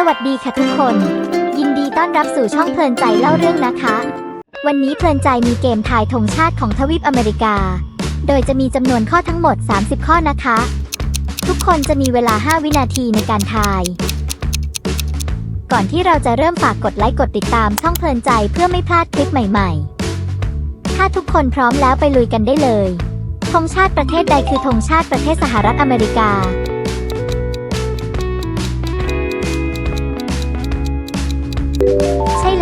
สวัสดีค่ะทุกคน ยินดีต้อนรับสู่ช่องเพลินใจเล่าเรื่องนะคะ วันนี้เพลินใจมีเกมทายธงชาติของทวีปอเมริกา โดยจะมีจำนวนข้อทั้งหมด 30 ข้อนะคะ ทุกคนจะมีเวลา 5 วินาทีในการทาย ก่อนที่เราจะเริ่มฝากกดไลค์กดติดตามช่องเพลินใจเพื่อไม่พลาดคลิปใหม่ๆ ถ้าทุกคนพร้อมแล้วไปลุยกันได้เลยธงชาติประเทศใดคือธงชาติประเทศสหรัฐอเมริกา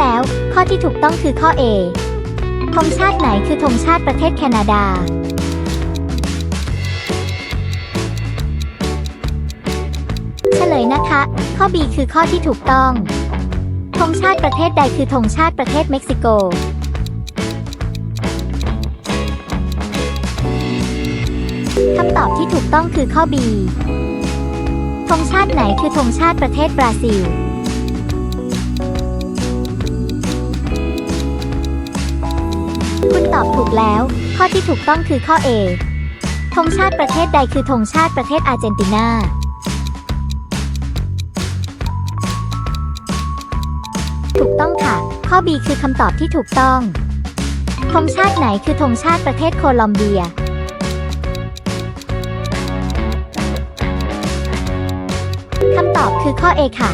แล้ว ข้อที่ถูกต้องคือข้อ A ธงชาติไหนคือธงชาติประเทศแคนาดา เฉลยนะคะ ข้อ B คือข้อที่ถูกต้อง ธงชาติประเทศใดคือธงชาติประเทศเม็กซิโก คำตอบที่ถูกต้องคือข้อ B ธงชาติไหนคือธงชาติประเทศบราซิล ตอบถูกแล้ว ข้อที่ถูกต้องคือข้อ A ธงชาติประเทศใดคือธงชาติประเทศอาร์เจนตินา ถูกต้องค่ะ ข้อ B คือคำตอบที่ถูกต้อง ธงชาติไหนคือธงชาติประเทศโคลอมเบีย คำตอบคือข้อ A ค่ะ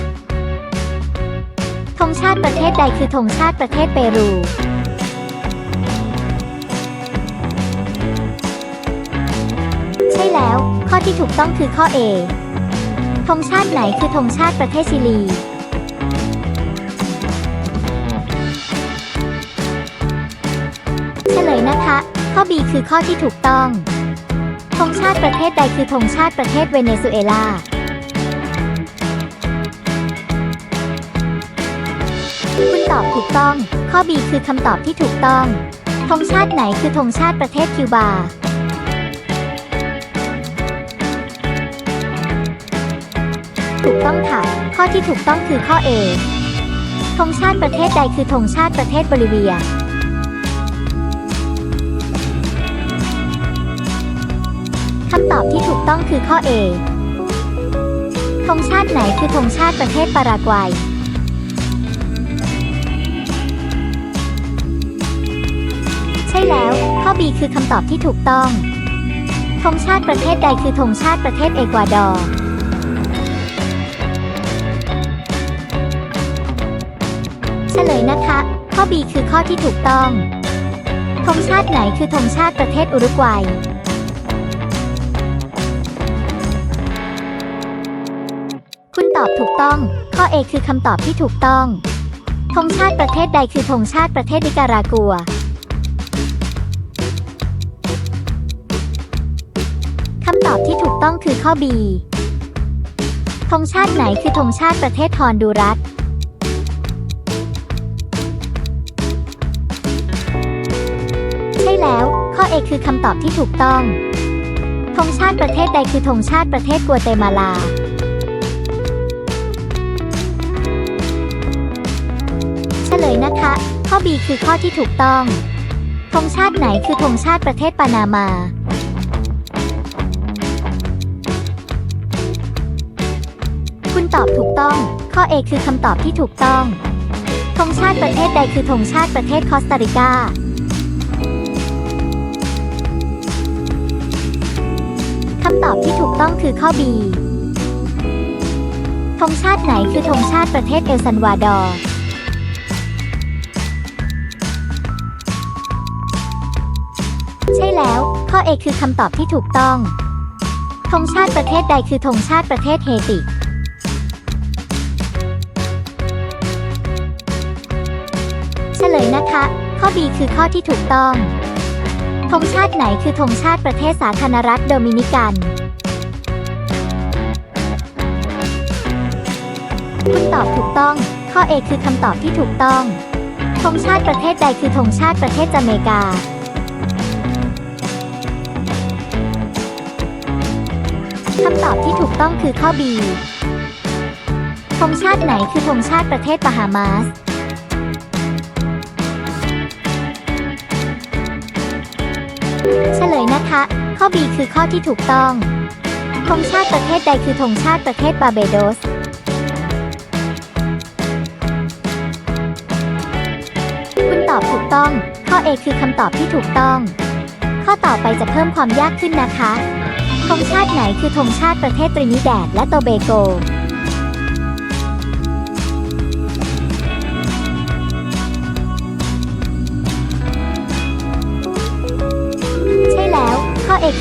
ธงชาติประเทศใดคือธงชาติประเทศเปรู ช่แล้ว ข้อที่ถูกต้องคือข้อ A ธงชาติไหนคือธงชาติประเทศชิลี เฉลยนะคะ ข้อ B คือข้อที่ถูกต้อง ธงชาติประเทศใดคือธงชาติประเทศเวเนซุเอลา คุณตอบถูกต้อง ข้อ B คือคำตอบที่ถูกต้อง ธงชาติไหนคือธงชาติประเทศคิวบา ถูกต้องค่ะ ข้อที่ถูกต้องคือข้อ A ธงชาติประเทศใดคือธงชาติประเทศโบลิเวีย คำตอบที่ถูกต้องคือข้อ A ธงชาติไหนคือธงชาติประเทศปารากวัย ใช่แล้ว ข้อ B คือคำตอบที่ถูกต้องธงชาติประเทศใดคือธงชาติประเทศเอกวาดอร์ ลยนะคะ ข้อ B คือข้อที่ถูกต้องธงชาติไหนคือธงชาติประเทศอุรุกวัย คุณตอบถูกต้อง ข้อ A คือคำตอบที่ถูกต้องธงชาติประเทศใดคือธงชาติประเทศนิการากัวคำตอบที่ถูกต้องคือข้อ B ธงชาติไหนคือธงชาติประเทศฮอนดูรัส A คือคำตอบที่ถูกต้อง ธงชาติประเทศใดคือธงชาติประเทศกัวเตมาลา เฉลยนะคะ ข้อ B คือข้อที่ถูกต้อง ธงชาติไหนคือธงชาติประเทศปานามาคุณตอบถูกต้อง ข้อ A คือคำตอบที่ถูกต้อง ธงชาติประเทศใดคือธงชาติประเทศคอสตาริกาำตอบที่ถูกต้องคือข้อ B ธงชาติไหนคือธงชาติประเทศเอลซันวาดอร์ใช่แล้ว ข้อ A คือคำตอบที่ถูกต้องธงชาติประเทศใดคือธงชาติประเทศเฮติ เฉลยนะคะ ข้อ B คือข้อที่ถูกต้อง ธงชาติไหนคือธงชาติประเทศสาธารณรัฐโดมินิกัน คุณตอบถูกต้อง ข้อ A คือคำตอบที่ถูกต้องธงชาติประเทศใดคือธงชาติประเทศจาเมกา คำตอบที่ถูกต้องคือข้อ B ธงชาติไหนคือธงชาติประเทศบาฮามาส เฉลยนะคะ ข้อ B คือข้อที่ถูกต้องธงชาติประเทศใดคือธงชาติประเทศบาเบโดส คุณตอบถูกต้อง ข้อ A คือคำตอบที่ถูกต้อง ข้อต่อไปจะเพิ่มความยากขึ้นนะคะธงชาติไหนคือธงชาติประเทศตรินิแดดและโตเบโก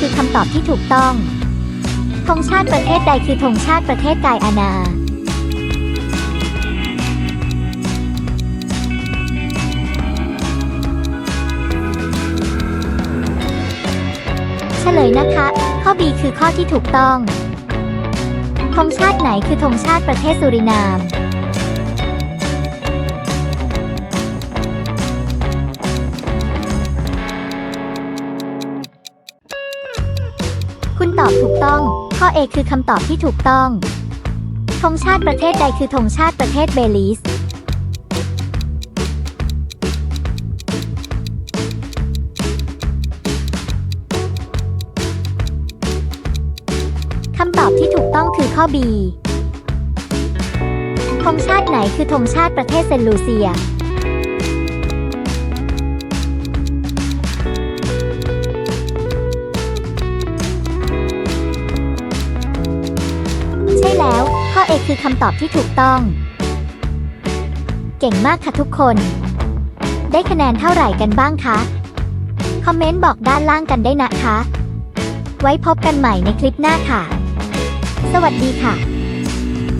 คือคำตอบที่ถูกต้อง ธงชาติประเทศใดคือธงชาติประเทศไกอานาเฉลยนะคะ ข้อ B คือข้อที่ถูกต้อง ธงชาติไหนคือธงชาติประเทศสุรินาม คุณตอบถูกต้อง ข้อ A คือคำตอบที่ถูกต้อง ธงชาติประเทศใดคือธงชาติประเทศเบลีสคำตอบที่ถูกต้องคือข้อ B ธงชาติไหนคือธงชาติประเทศเซนต์ลูเซีย คือคำตอบที่ถูกต้อง เก่งมากค่ะทุกคน ได้คะแนนเท่าไหร่กันบ้างคะ คอมเมนต์บอกด้านล่างกันได้นะคะ ไว้พบกันใหม่ในคลิปหน้าค่ะ สวัสดีค่ะ